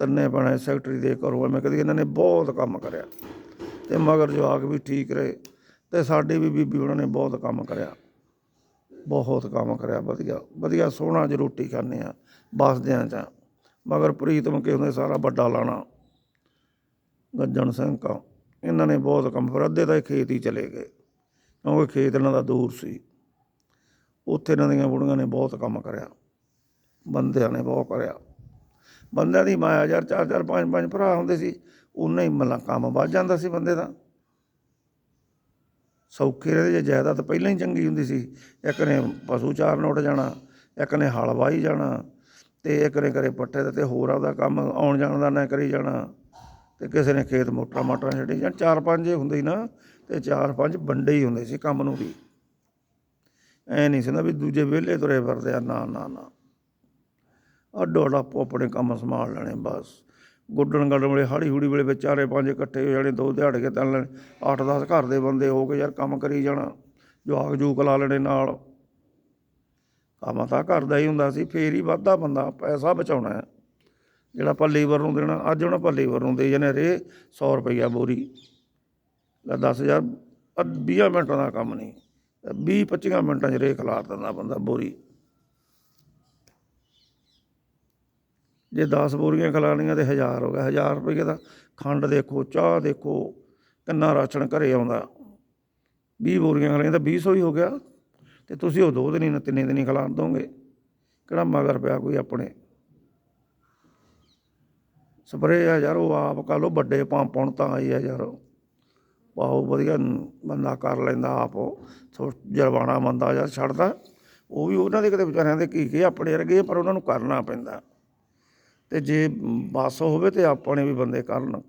ਤੰਨੇ ਬਣੇ ਸੈਕਟਰੀ ਦੇ ਘਰੋਂ ਮੈਂ ਕਦੀ ਇਹਨਾਂ ਨੇ ਬਹੁਤ ਕੰਮ ਕਰਿਆ। ਤੇ ਮਗਰ ਜਵਾਕ ਵੀ ਠੀਕ ਰਹੇ ਤੇ ਸਾਡੀ ਵੀ ਬੀਬੀ ਉਹਨਾਂ ਨੇ ਬਹੁਤ ਕੰਮ ਕਰਿਆ। ਬਹੁਤ ਕੰਮ ਕਰਿਆ, ਵਧੀਆ ਵਧੀਆ ਸੋਹਣਾ ਚ ਰੋਟੀ ਖਾਂਦੇ ਆ ਬਸਦਿਆਂ ਚ ਮਗਰ ਪ੍ਰੀਤਮ ਕੇ ਹੁੰਦੇ ਸਾਰਾ ਵੱਡਾ ਲਾਣਾ, ਗੱਜਣ ਸਿੰਘ ਕਾ ਇਹਨਾਂ ਨੇ ਬਹੁਤ ਕੰਮ ਫਿਰ ਅੱਧੇ ਤਾਂ ਇਹ ਖੇਤ ਹੀ ਚਲੇ ਗਏ, ਕਿਉਂਕਿ ਖੇਤ ਇਹਨਾਂ ਦਾ ਦੂਰ ਸੀ। ਉੱਥੇ ਇਹਨਾਂ ਦੀਆਂ ਬੁੜੀਆਂ ਨੇ ਬਹੁਤ ਕੰਮ ਕਰਿਆ, ਬੰਦਿਆਂ ਨੇ ਬਹੁਤ ਕਰਿਆ। ਬੰਦਿਆਂ ਦੀ ਮਾਇਆ ਯਾਰ ਚਾਰ ਚਾਰ ਪੰਜ ਪੰਜ ਭਰਾ ਹੁੰਦੇ ਸੀ, ਉਨਾ ਹੀ ਮਤਲਬ ਕੰਮ ਵੱਧ ਜਾਂਦਾ ਸੀ ਬੰਦੇ ਦਾ। ਸੌਖੇ ਰਹਿੰਦੇ ਜੇ, ਜਾਇਦਾਦ ਪਹਿਲਾਂ ਹੀ ਚੰਗੀ ਹੁੰਦੀ ਸੀ। ਇੱਕ ਨੇ ਪਸ਼ੂ ਚਾਰਨ ਉੱਠ ਜਾਣਾ, ਇੱਕ ਨੇ ਹਲ ਵਾਹੀ ਜਾਣਾ ਤੇ ਇੱਕ ਨੇ ਕਰੇ ਪੱਠੇ ਤੇ- ਤੇ ਹੋਰ ਆਪਦਾ ਕੰਮ ਆਉਣ ਜਾਣ ਦਾ ਨਾ ਕਰੀ ਜਾਣਾ ਤੇ ਕਿਸੇ ਨੇ ਖੇਤ ਮੋਟਰਾਂ ਮਾਟਰਾਂ ਛੱਡੀ ਜਾਂ ਚਾਰ ਪੰਜ ਹੀ ਹੁੰਦੇ ਸੀ ਨਾ ਤੇ ਚਾਰ ਪੰਜ ਵੰਡੇ ਹੀ ਹੁੰਦੇ ਸੀ ਕੰਮ ਨੂੰ ਵੀ। ਐ ਨਹੀਂ ਸੀ ਨਾ ਵੀ ਦੂਜੇ ਵਿਹਲੇ ਤੁਰੇ ਫਿਰਦੇ ਆ, ਨਾ ਨਾ ਨਾ। ਅੱਡੋ ਅੱਡ ਆਪੋ ਆਪਣੇ ਕੰਮ ਸੰਭਾਲ ਲੈਣੇ ਬਸ। ਗੁੱਡਣ ਗੱਡਣ ਵੇਲੇ, ਹਾੜੀ ਹੂੜੀ ਵੇਲੇ ਵਿੱਚ ਪੰਜ ਇਕੱਠੇ ਹੋ ਜਾਣੇ, ਦੋ ਦਿਹਾੜ ਕੇ ਤਨ ਲੈਣੇ 8-10 ਘਰ ਦੇ ਬੰਦੇ ਹੋ ਕੇ ਯਾਰ ਕੰਮ ਕਰੀ ਜਾਣਾ, ਜਵਾਕ ਜੂਕ ਲਾ ਲੈਣੇ ਨਾਲ। ਕੰਮ ਤਾਂ ਘਰ ਦਾ ਹੀ ਹੁੰਦਾ ਸੀ, ਫੇਰ ਹੀ ਵੱਧਦਾ ਬੰਦਾ, ਪੈਸਾ ਬਚਾਉਣਾ ਹੈ। ਜਿਹੜਾ ਆਪਾਂ ਲੇਬਰ ਨੂੰ ਦੇਣਾ, ਅੱਜ ਉਹਨਾਂ ਆਪਾਂ ਲੇਬਰ ਨੂੰ ਦੇ ਜਾਂਦੇ ਰੇ 100 ਰੁਪਈਆ ਬੋਰੀ। ਲੈ 10000 20 ਮਿੰਟਾਂ ਦਾ ਕੰਮ ਨਹੀਂ 20 25 ਮਿੰਟਾਂ 'ਚ ਰੇ ਖਿਲਾਰ ਦਿੰਦਾ ਬੰਦਾ ਬੋਰੀ। ਜੇ 10 ਬੋਰੀਆਂ ਖਿਲਾਣੀਆਂ ਤੇ 1000 ਹੋ ਗਿਆ। 1000 ਰੁਪਏ ਦਾ ਖੰਡ ਦੇਖੋ, ਚਾਹ ਦੇਖੋ, ਕਿੰਨਾ ਰਾਸ਼ਨ ਘਰੇ ਆਉਂਦਾ। 20 ਬੋਰੀਆਂ ਖਿਲਾਣੀਆਂ ਤਾਂ 200 ਹੀ ਹੋ ਗਿਆ। ਤੇ ਤੁਸੀਂ ਉਹ ਦੋ ਦਿਨ ਹੀ ਨਾ ਤਿੰਨੇ ਦਿਨ ਹੀ ਖਿਲਾ ਦੋਗੇ। ਕਿਹੜਾ ਮਗਰ ਪਿਆ ਕੋਈ ਆਪਣੇ? ਸਪਰੇ ਆ ਯਾਰ, ਉਹ ਆਪ ਕਾ ਲੋ ਵੱਡੇ ਪੰਪ ਹੁਣ ਤਾਂ ਆਈ ਆ ਯਾਰ। ਪਾਓ ਵਧੀਆ ਬੰਦਾ ਕਰ ਲੈਂਦਾ ਆਪ। ਥੋ ਜਰਵਾਣਾ ਬੰਦਾ ਯਾਰ, ਛੱਡਦਾ। ਉਹ ਵੀ ਉਹਨਾਂ ਦੇ ਕਿਤੇ ਵਿਚਾਰਿਆਂ ਦੇ ਕੀ ਕੀ ਆਪਣੇ ਵਰਗੇ ਪਰ ਉਹਨਾਂ ਨੂੰ ਕਰਨਾ ਪੈਂਦਾ। ਤੇ ਜੇ ਬੱਸ ਹੋਵੇ ਤੇ ਆਪਣੇ ਵੀ ਬੰਦੇ ਕਰਨ।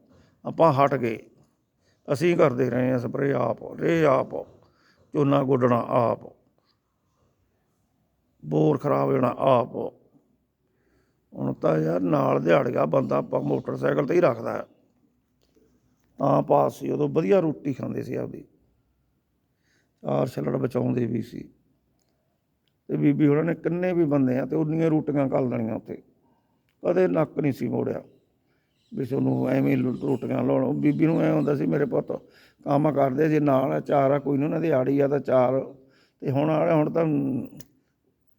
ਆਪਾਂ ਹਟ ਗਏ। ਅਸੀਂ ਕਰਦੇ ਰਹੇ ਹਾਂ ਸਪਰੇ ਆਪ, ਰੇ ਆਪ, ਝੋਨਾ ਗੁੱਡਣਾ ਆਪ। ਬੋਰ ਖਰਾਬ ਹੋ ਜਾਣਾ ਆਪ। ਹੁਣ ਤਾਂ ਯਾਰ ਨਾਲ ਦਿਹਾੜ ਗਿਆ, ਬੰਦਾ ਆਪਾਂ ਮੋਟਰਸਾਈਕਲ ਤੇ ਹੀ ਰੱਖਦਾ। ਹੈ। ਤਾਂ ਪਾਸ ਸੀ, ਉਦੋਂ ਵਧੀਆ ਰੋਟੀ ਖਾਂਦੇ ਸੀ ਆਪਦੀ। ਚਾਰ ਛੱਲੜ ਬਚਾਉਂਦੇ ਵੀ ਸੀ। ਤੇ ਬੀਬੀ ਉਹਨਾਂ ਨੇ ਕਿੰਨੇ ਵੀ ਬੰਦੇ ਆ ਤੇ ਉਨੀਆਂ ਰੋਟੀਆਂ ਘੱਲ ਦੇਣੀਆਂ ਉੱਥੇ। ਕਦੇ ਨੱਕ ਨਹੀਂ ਸੀ ਮੋੜਿਆ। ਵੀ ਤੁਹਾਨੂੰ ਐਵੇਂ ਰੋਟੀਆਂ ਲਾਉਣ, ਬੀਬੀ ਨੂੰ ਐ ਹੁੰਦਾ ਸੀ, ਮੇਰੇ ਪੁੱਤ ਕੰਮ ਕਰਦੇ ਜੇ ਨਾਲ, ਚਾਰ ਆ, ਕੋਈ ਨਾ ਉਹਨਾਂ ਦੀ ਆੜੀ ਆ ਤਾਂ ਚਾਰ। ਤੇ ਹੁਣ ਆਲੇ ਹੁਣ ਤਾਂ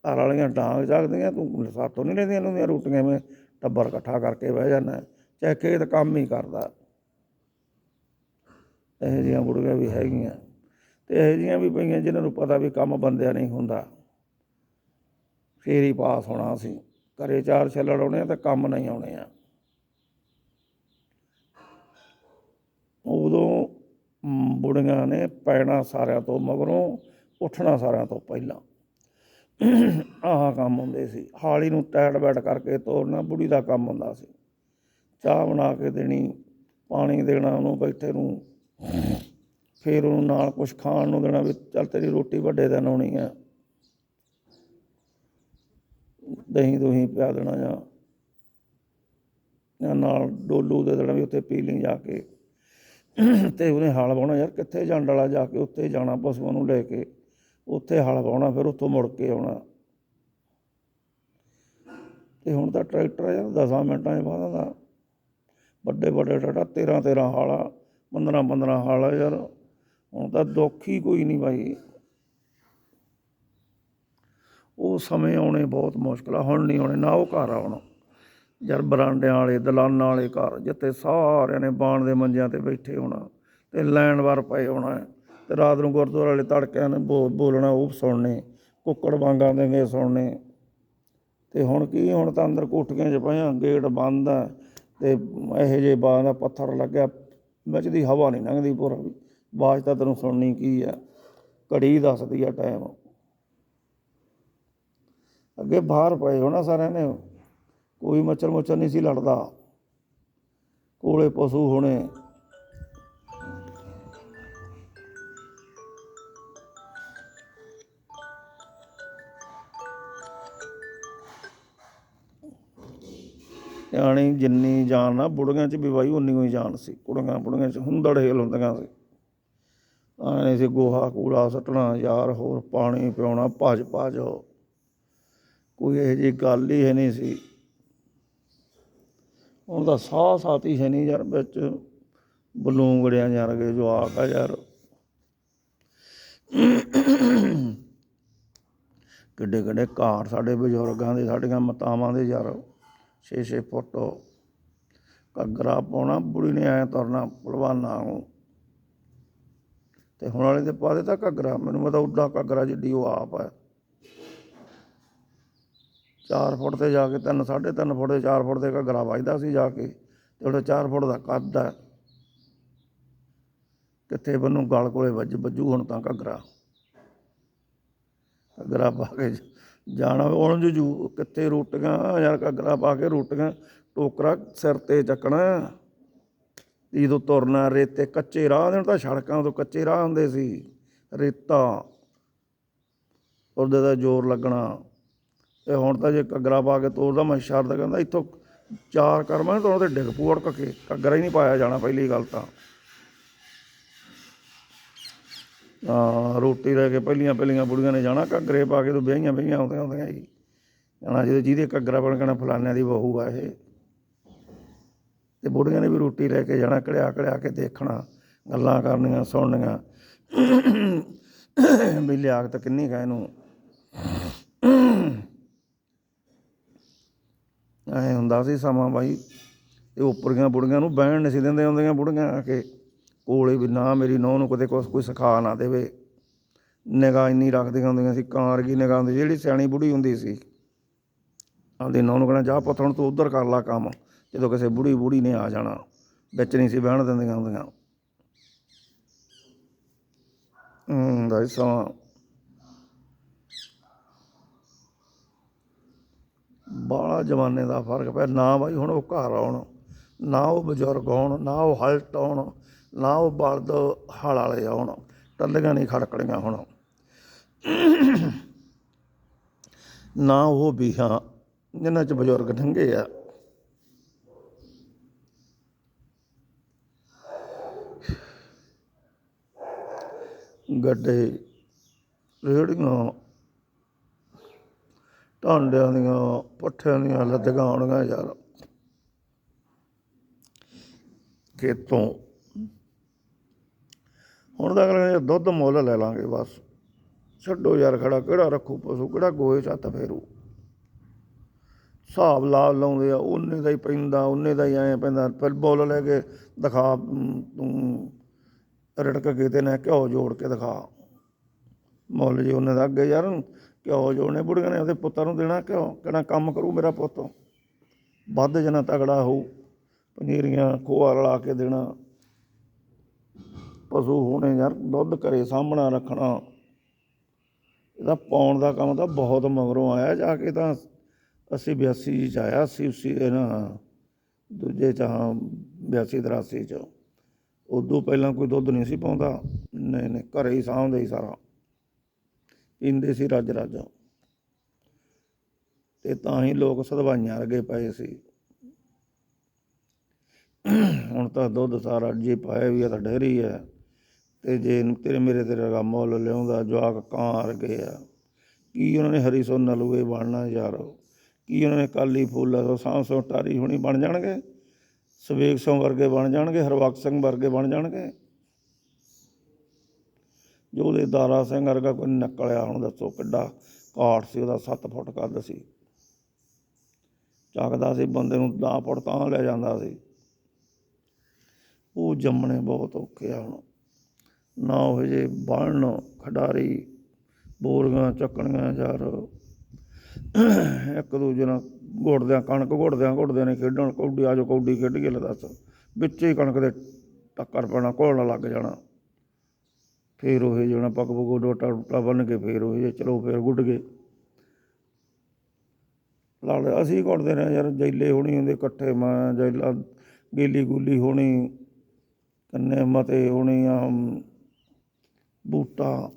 ਘਰ ਵਾਲੀਆਂ ਡਾਂਗ ਜਾਗਦੀਆਂ ਤੂੰ ਸਾਤੋਂ ਨਹੀਂ ਲੈਂਦੀਆਂ ਉਹਨਾਂ ਦੀਆਂ ਰੋਟੀਆਂ, ਮੈਂ ਟੱਬਰ ਇਕੱਠਾ ਕਰਕੇ ਬਹਿ ਜਾਣਾ ਚਾਹੇ ਤਾਂ ਕੰਮ ਹੀ ਕਰਦਾ। ਇਹੋ ਜਿਹੀਆਂ ਬੁੜੀਆਂ ਵੀ ਹੈਗੀਆਂ। ਤੇ ਇਹੋ ਜਿਹੀਆਂ ਵੀ ਪਈਆਂ ਜਿਨ੍ਹਾਂ ਨੂੰ ਪਤਾ ਵੀ ਕੰਮ ਬੰਦਿਆ ਨਹੀਂ ਹੁੰਦਾ। ਫੇਰ ਹੀ ਪਾਸ ਹੋਣਾ ਸੀ। ਘਰੇ ਚਾਰ ਛੱਲੜ ਆਉਣੇ ਆ ਤੇ ਕੰਮ ਨਹੀਂ ਆਉਣੇ ਆ। ਉਦੋਂ ਬੁੜੀਆਂ ਨੇ ਪੈਣਾ ਸਾਰਿਆਂ ਤੋਂ ਮਗਰੋਂ, ਉੱਠਣਾ ਸਾਰਿਆਂ ਤੋਂ ਪਹਿਲਾਂ। ਆਹ ਕੰਮ ਹੁੰਦੇ ਸੀ। ਹਾਲੀ ਨੂੰ ਟੈਟ ਬੈਟ ਕਰਕੇ ਤੋਰਨਾ ਬੁੜੀ ਦਾ ਕੰਮ ਹੁੰਦਾ ਸੀ। ਚਾਹ ਬਣਾ ਕੇ ਦੇਣੀ, ਪਾਣੀ ਦੇਣਾ ਉਹਨੂੰ ਬੈਠੇ ਨੂੰ। ਫਿਰ ਉਹਨੂੰ ਨਾਲ ਕੁਝ ਖਾਣ ਨੂੰ ਦੇਣਾ ਵੀ ਚੱਲ ਤੇਰੀ ਰੋਟੀ ਵੱਡੇ ਦਿਨ ਆਉਣੀ ਆ। ਦਹੀਂ ਦੁਹੀਂ ਪਿਆ ਦੇਣਾ ਜਾਂ ਜਾਂ ਨਾਲ ਡੋਲੂ ਦੇ ਦੇਣਾ ਵੀ ਉੱਥੇ ਪੀ ਲਈ ਜਾ ਕੇ। ਤੇ ਉਹਨੇ ਹਲ ਵਾਉਣਾ ਯਾਰ ਕਿੱਥੇ ਜਾਣ ਵਾਲਾ ਜਾ ਕੇ ਉੱਥੇ ਜਾਣਾ ਪਸ਼ੂਆਂ ਨੂੰ ਲੈ ਕੇ? ਉੱਥੇ ਹਲ ਵਾਉਣਾ ਫਿਰ ਉੱਥੋਂ ਮੁੜ ਕੇ ਆਉਣਾ। ਤੇ ਹੁਣ ਤਾਂ ਟਰੈਕਟਰ ਆ ਯਾਰ 10 ਮਿੰਟਾਂ 'ਚ ਬਾਅਦ ਦਾ ਵੱਡੇ ਵੱਡੇ ਟਾਟਾ 13 13 ਹਾਲਾ 15 15 ਹਾਲਾ ਯਾਰ। ਹੁਣ ਤਾਂ ਦੁੱਖ ਹੀ ਕੋਈ ਨਹੀਂ ਭਾਈ ਉਹ ਸਮੇਂ ਆਉਣੇ ਬਹੁਤ ਮੁਸ਼ਕਲ ਆ, ਹੁਣ ਨਹੀਂ ਆਉਣੇ, ਨਾ ਉਹ ਘਰ ਆਉਣਾ। ਯਾਰ ਬਰਾਂਡਿਆਂ ਵਾਲੇ, ਦਲਾਨਾਂ ਵਾਲੇ ਘਰ, ਜਿੱਥੇ ਸਾਰਿਆਂ ਨੇ ਬਾਣ ਦੇ ਮੰਜਿਆਂ ਤੇ ਬੈਠੇ ਹੋਣਾ, ਤੇ ਲੈਣ ਵਾਰ ਪਏ ਹੋਣਾ, ਤੇ ਰਾਤ ਨੂੰ ਗੁਰਦੁਆਰੇ ਵਾਲੇ ਤੜਕਿਆਂ ਨੇ ਬੋ- ਬੋਲਣਾ, ਉਹ ਸੁਣਨੇ, ਕੁੱਕੜ ਵਾਂਗਾਂ ਦੇ ਸੁਣਨੇ। ਤੇ ਹੁਣ ਕੀ, ਹੁਣ ਤਾਂ ਅੰਦਰ ਕੋਠੀਆਂ 'ਚ ਪਿਆ ਗੇਟ ਬੰਦ ਆ, ਤੇ ਇਹੋ ਜਿਹੇ ਬਾਹਾਂ ਦਾ ਪੱਥਰ ਲੱਗਿਆ, ਵਿੱਚ ਦੀ ਹਵਾ ਨਹੀਂ ਲੰਘਦੀ ਪੂਰਾ ਵੀ। ਆਵਾਜ਼ ਤਾਂ ਤੈਨੂੰ ਸੁਣਨੀ ਕੀ ਆ, ਘੜੀ ਦੱਸਦੀ ਆ ਟਾਈਮ ਅੱਗੇ ਬਾਹਰ ਪਏ ਹੋਣਾ ਸਾਰਿਆਂ ਨੇ। ਕੋਈ ਮੱਛਰ ਮੁੱਛਰ ਨਹੀਂ ਸੀ ਲੜਦਾ। ਕੋਲੇ ਪਸ਼ੂ ਹੋਣੇ। ਯਾਨੀ ਜਿੰਨੀ ਜਾਨ ਨਾ ਬੁੜੀਆਂ 'ਚ ਵੀ ਬਾਈ ਉਨੀ ਹੀ ਜਾਨ ਸੀ। ਕੁੜੀਆਂ ਬੁੜੀਆਂ 'ਚ ਹੁੰਦੜ ਹੇਲ ਹੁੰਦੀਆਂ ਸੀ। ਆਣੇ ਸੀ ਗੋਹਾ ਕੂੜਾ ਸੱਟਣਾ, ਯਾਰ ਹੋਰ ਪਾਣੀ ਪਿਉਣਾ ਭੱਜ ਭੱਜ ਕੋਈ ਇਹੋ ਜਿਹੀ ਗੱਲ ਹੀ ਹੈ ਨਹੀਂ ਸੀ। ਹੁਣ ਤਾਂ ਸਾਹ ਸਾਥੀ ਹੈ ਨਹੀਂ ਯਾਰ, ਵਿੱਚ ਬਲੂੰਗੜਿਆਂ ਯਾਰ ਕੇ ਜਵਾਕ ਆ ਯਾਰ। ਕਿੱਡੇ ਕਿੱਡੇ ਘਾਟ ਸਾਡੇ ਬਜ਼ੁਰਗਾਂ ਦੇ, ਸਾਡੀਆਂ ਮਾਤਾਵਾਂ ਦੇ ਯਾਰ। 6-6 ਫੁੱਟ ਘੱਗਰਾ ਪਾਉਣਾ, ਬੁੜੀ ਨੇ ਐ ਤੁਰਨਾ, ਭਲਵਾਨਾਂ ਨੂੰ ਤੇ ਹੁਣ ਵਾਲੇ ਤੇ ਪਾ ਦਿੱਤਾ ਘੱਗਰਾ, ਮੈਨੂੰ ਪਤਾ ਉੱਡਾ ਘੱਗਰਾ ਜਿੱਡੀ ਉਹ ਆਪ ਹੈ। 4 ਫੁੱਟ ਤੇ ਜਾ ਕੇ 3 3.5 ਫੁੱਟ ਤੇ 4 ਫੁੱਟ ਤੇ ਘੱਗਰਾ ਵੱਜਦਾ ਸੀ ਜਾ ਕੇ ਤੇ ਉਹਦਾ 4 ਫੁੱਟ ਦਾ ਕੱਦ ਹੈ ਕਿੱਥੇ ਬੰਨੂ ਗਲ ਕੋਲੇ ਵੱਜ, ਵੱਜੂ ਹੁਣ ਤਾਂ ਘੱਗਰਾ। ਘੱਗਰਾ ਪਾ ਕੇ ਜਾਣਾ ਉਲਝ ਜੂ, ਕਿੱਥੇ ਰੋਟੀਆਂ, ਯਾਰ ਘੱਗਰਾ ਪਾ ਕੇ ਰੋਟੀਆਂ, ਟੋਕਰਾ ਸਿਰ ਤੇ ਚੱਕਣਾ। ਤੇ ਜਦੋਂ ਤੁਰਨਾ, ਰੇਤੇ ਕੱਚੇ ਰਾਹ ਦੇ ਤਾਂ ਸੜਕਾਂ ਉਦੋਂ ਕੱਚੇ ਰਾਹ ਹੁੰਦੇ ਸੀ, ਰੇਤਾ। ਉਹਦੇ ਦਾ ਜ਼ੋਰ ਲੱਗਣਾ। ਤੇ ਹੁਣ ਤਾਂ ਜੇ ਘੱਗਰਾ ਪਾ ਕੇ ਤੋਰਦਾ ਮੈਂ ਸ਼ਰਦ ਕਹਿੰਦਾ ਇੱਥੋਂ ਚਾਰ ਕਰਮਾਂ ਤੋਂ ਤੇ ਡਿੱਗ ਪੂ ਅੜਕ ਕੇ ਘੱਗਰਾ ਹੀ ਨਹੀਂ ਪਾਇਆ ਜਾਣਾ ਪਹਿਲੀ ਗੱਲ ਤਾਂ। ਹਾਂ, ਰੋਟੀ ਲੈ ਕੇ ਪਹਿਲੀਆਂ ਪਹਿਲੀਆਂ ਬੁੜੀਆਂ ਨੇ ਜਾਣਾ, ਘੱਗਰੇ ਪਾ ਕੇ ਤੋਂ ਵਿਆਹੀਆਂ ਵਿਆਹੀਆਂ ਆਉਂਦੀਆਂ ਆਉਂਦੀਆਂ ਜੀ ਜਾਣਾ ਜਿਹਦੇ ਜਿਹਦੇ ਘੱਗਰਾ ਬਣ ਕਹਿਣਾ ਫਲਾਨਿਆਂ ਦੀ ਬਹੂ ਆ ਇਹ। ਤੇ ਬੁੜੀਆਂ ਨੇ ਵੀ ਰੋਟੀ ਲੈ ਕੇ ਜਾਣਾ, ਕੜਿਆ ਕੜਿਆ ਕੇ ਦੇਖਣਾ, ਗੱਲਾਂ ਕਰਨੀਆਂ, ਸੁਣਨੀਆਂ। ਵੀ ਲਿਆਕਤ ਕਿੰਨੀ ਕਾ ਇਹਨੂੰ। ਐ ਹੁੰਦਾ ਸੀ ਸਮਾਂ ਬਾਈ ਇਹ ਉੱਪਰੀਆਂ ਬੁੜੀਆਂ ਨੂੰ ਬਹਿਣ ਨਹੀਂ ਸੀ ਦਿੰਦੇ, ਹੁੰਦੀਆਂ ਬੁੜੀਆਂ ਆ ਕੇ ਕੋਲੇ ਵੀ ਨਾ ਮੇਰੀ ਨੌਂ ਨੂੰ ਕਦੇ ਕੁਛ ਕੋਈ ਸਿਖਾ ਨਾ ਦੇਵੇ। ਨਿਗਾਹ ਇੰਨੀ ਰੱਖਦੀਆਂ ਹੁੰਦੀਆਂ ਸੀ, ਕਾਂ ਕੀ ਨਿਗਾਹ ਹੁੰਦੀ ਜਿਹੜੀ ਸਿਆਣੀ ਬੁੜੀ ਹੁੰਦੀ ਸੀ। ਆਂਦੀ ਨੌਂ ਨੂੰ ਕਹਿਣਾ, ਜਾ ਪੁੱਤ, ਹੁਣ ਤੂੰ ਉਧਰ ਕਰ ਲਾ ਕੰਮ, ਜਦੋਂ ਕਿਸੇ ਬੁੜੀ ਬੁੜੀ ਨੇ ਆ ਜਾਣਾ। ਵਿੱਚ ਨਹੀਂ ਸੀ ਬਹਿਣ ਦਿੰਦੀਆਂ ਹੁੰਦੀਆਂ। ਹੂੰ ਦਾ ਸਮਾਂ ਬਾਹਲਾ ਜਮਾਨੇ ਦਾ ਫ਼ਰਕ ਪਿਆ। ਨਾ ਬਾਈ ਹੁਣ ਉਹ ਘਰ ਆਉਣ, ਨਾ ਉਹ ਬਜ਼ੁਰਗ ਆਉਣ ਨਾ ਉਹ ਹਲਟ ਆਉਣ ਨਾ ਉਹ ਬਲਦ ਹਲ ਵਾਲੇ ਆਉਣ, ਟੱਲੀਆਂ ਨਹੀਂ ਖੜਕੜੀਆਂ ਹੁਣ। ਨਾ ਉਹ ਬੀਹਾਂ ਜਿਨ੍ਹਾਂ ਚ ਬਜ਼ੁਰਗ ਢੰਗੇ ਆ। ਗੱਡੇ ਰੇੜੀਆਂ ਢਾਂਡਿਆਂ ਦੀਆਂ, ਪੱਠਿਆਂ ਦੀਆਂ ਲੱਦਗਾਂ ਆਉਣਗੀਆਂ ਯਾਰ। ਖੇਤੋਂ। ਹੁਣ ਤਾਂ ਅਗਲੇ ਨੇ ਦੁੱਧ ਮੁੱਲ ਲੈ ਲਾਂਗੇ ਬਸ। ਛੱਡੋ ਯਾਰ ਖੜਾ, ਕਿਹੜਾ ਰੱਖੂ ਪਸ਼ੂ, ਕਿਹੜਾ ਗੋਹੇ ਛੱਤ ਫੇਰੂ। ਹਿਸਾਬ ਲਾ ਲਾਉਂਦੇ ਆ, ਉਹਨੇ ਦਾ ਹੀ ਪੈਂਦਾ, ਉਹਨੇ ਦਾ ਹੀ ਐਂ ਪੈਂਦਾ। ਫਿਰ ਬੋਲ ਲੈ ਕੇ ਦਿਖਾ, ਤੂੰ ਰੜਕ ਕੇ ਤੇ ਨਾ ਘਿਓ ਜੋੜ ਕੇ ਦਿਖਾ। ਮੁੱਲ ਜੀ ਉਹਨੇ ਦਾ ਅੱਗੇ ਯਾਰ ਘਿਓ ਜੋੜਨੇ ਬੁੜੀਆਂ ਨੇ ਉਹਦੇ ਪੁੱਤਾਂ ਨੂੰ ਦੇਣਾ ਘਿਓ ਕਹਿਣਾ ਕੰਮ ਕਰੂ ਮੇਰਾ ਪੁੱਤ? ਵੱਧ ਜਨਾ ਤਗੜਾ ਹੋਊ ਪਨੀਰੀਆਂ ਖੋਆ ਰਲਾ ਕੇ ਦੇਣਾ। ਪਸ਼ੂ ਹੋਣੇ ਯਾਰ ਦੁੱਧ ਘਰੇ ਸਾਹਮਣਾ ਰੱਖਣਾ। ਇਹਦਾ ਪਾਉਣ ਦਾ ਕੰਮ ਤਾਂ ਬਹੁਤ ਮਗਰੋਂ ਆਇਆ, ਜਾ ਕੇ ਤਾਂ ਅਸੀਂ 82 ਚ ਆਇਆ ਸੀ ਉਸੀ ਨਾ ਦੂਜੇ ਚ ਹਾਂ 82 83 ਚ। ਉਦੋਂ ਪਹਿਲਾਂ ਕੋਈ ਦੁੱਧ ਨਹੀਂ ਸੀ ਪਾਉਂਦਾ। ਨਹੀਂ ਨਹੀਂ, ਘਰੇ ਹੀ ਸਾਂਭਦੇ ਹੀ ਸਾਰਾ। ਪੀਂਦੇ ਸੀ ਰੱਜ ਰੱਜ। ਤੇ ਤਾਂ ਹੀ ਲੋਕ ਸਦਵਾਈਆਂ ਅਰਗੇ ਪਏ ਸੀ। ਹੁਣ ਤਾਂ ਦੁੱਧ ਸਾਰਾ ਜੇ ਪਾਇਆ ਵੀ ਆ, ਤਾਂ ਡੈਰੀ ਹੈ ਤੇ ਜੇ ਤੇਰੇ ਮੇਰੇ ਤੇਰੇ ਦਾ ਮੁੱਲ ਲਿਆਉਂਦਾ, ਜਵਾਕ ਕਾਂ ਅਰਗੇ ਆ। ਕੀ ਉਹਨਾਂ ਨੇ ਹਰੀ ਸੋ ਨਲੂਏ ਬਣਨਾ ਯਾਰ? ਕੀ ਉਹਨਾਂ ਨੇ ਕਾਲੀ ਫੁੱਲਾ ਸੋ ਸਾਂ ਸੋ ਟਾਰੀ ਹੁਣੀ ਬਣ ਜਾਣਗੇ? ਸਵੇਗ ਸਿੰਘ ਵਰਗੇ ਬਣ ਜਾਣਗੇ, ਹਰਬਖਸ਼ ਸਿੰਘ ਵਰਗੇ ਬਣ ਜਾਣਗੇ? ਜੋ ਉਹਦੇ ਦਾਰਾ ਸਿੰਘ ਵਰਗਾ ਕੋਈ ਨਿਕਲਿਆ, ਹੁਣ ਦੱਸੋ ਕਿੱਡਾ ਕਾਠ ਸੀ ਉਹਦਾ 7 ਫੁੱਟ ਕੱਦ ਸੀ। ਚੱਕਦਾ ਸੀ, ਬੰਦੇ ਨੂੰ 10 ਫੁੱਟ ਤਾਂ ਲੈ ਜਾਂਦਾ ਸੀ। ਉਹ ਜੰਮਣੇ ਬਹੁਤ ਔਖੇ ਆ ਹੁਣ। ਨਾ ਉਹ ਜੇ ਬਣਨ ਖਿਡਾਰੀ, ਬੋਰੀਆਂ ਚੱਕਣੀਆਂ ਯਾਰ। ਇੱਕ ਦੂਜੇ ਨਾਲ ਘੋੜਦਿਆਂ ਕਣਕ ਘੋੜਦਿਆਂ ਘੋੜਦਿਆਂ ਨੇ ਖੇਡਣ, ਕੌਡੀ ਆਜੋ ਕੌਡੀ ਖੇਡ ਕੇ ਲੈ ਦੱਸ। ਵਿੱਚ ਹੀ ਕਣਕ ਦੇ ਟੱਕਰ ਪੈਣਾ, ਘੋਲਣ ਲੱਗ ਜਾਣਾ। ਫੇਰ ਉਹ ਜਿਹੜਾ ਪੱਕ ਪਕੋ ਡੋਟਾ ਟੁੱਟਾ ਬੰਨ ਕੇ ਫੇਰ ਉਹ ਜੇ ਚਲੋ ਫੇਰ ਗੁੱਡ ਗਏ। ਲੜ ਅਸੀਂ ਘੁੱਟਦੇ ਰਹੇ ਯਾਰ, ਜੈਲੇ ਹੋਣੀ ਹੁੰਦੇ ਇਕੱਠੇ ਮੈਂ, ਜੈਲਾ ਗੇਲੀ ਗੁੱਲੀ ਹੋਣੀ, ਕੰਨੇ ਮਤੇ ਹੋਣੀ, ਆਮ ਬੂਟਾ,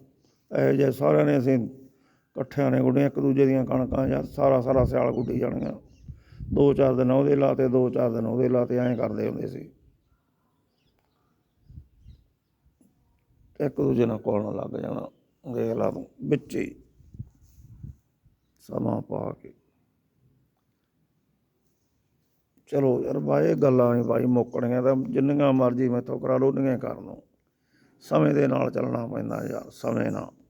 ਇਹ ਜੇ ਸਾਰਿਆਂ ਨੇ ਅਸੀਂ ਇਕੱਠਿਆਂ ਨੇ ਗੁੱਡੀਆਂ, ਇੱਕ ਦੂਜੇ ਦੀਆਂ ਕਣਕਾਂ ਯਾਰ ਸਾਰਾ ਸਾਰਾ ਸਿਆਲ ਗੁੱਡੀ ਜਾਣੀਆਂ। ਦੋ ਚਾਰ ਦਿਨ ਉਹਦੇ ਲਾਤੇ ਦੋ ਚਾਰ ਦਿਨ ਉਹਦੇ ਲਾਤੇ ਐਂ ਕਰਦੇ ਹੁੰਦੇ ਸੀ। ਇੱਕ ਦੂਜੇ ਨਾਲ ਕੋਲਣ ਲੱਗ ਜਾਣਾ, ਦੇਖ ਲਾ ਤੂੰ, ਵਿੱਚ ਹੀ ਸਮਾਂ ਪਾ ਕੇ। ਚਲੋ ਯਾਰ ਬਾਈ ਗੱਲਾਂ ਨਹੀਂ ਬਾਈ ਮੁੱਕਣੀਆਂ ਤਾਂ ਜਿੰਨੀਆਂ ਮਰਜ਼ੀ ਮੈਥੋਂ ਕਰਾ ਲਓ, ਉਨੀਆਂ ਹੀ ਕਰ ਲਓ। ਸਮੇਂ ਦੇ ਨਾਲ ਚੱਲਣਾ ਪੈਂਦਾ ਯਾਰ, ਸਮੇਂ ਨਾਲ।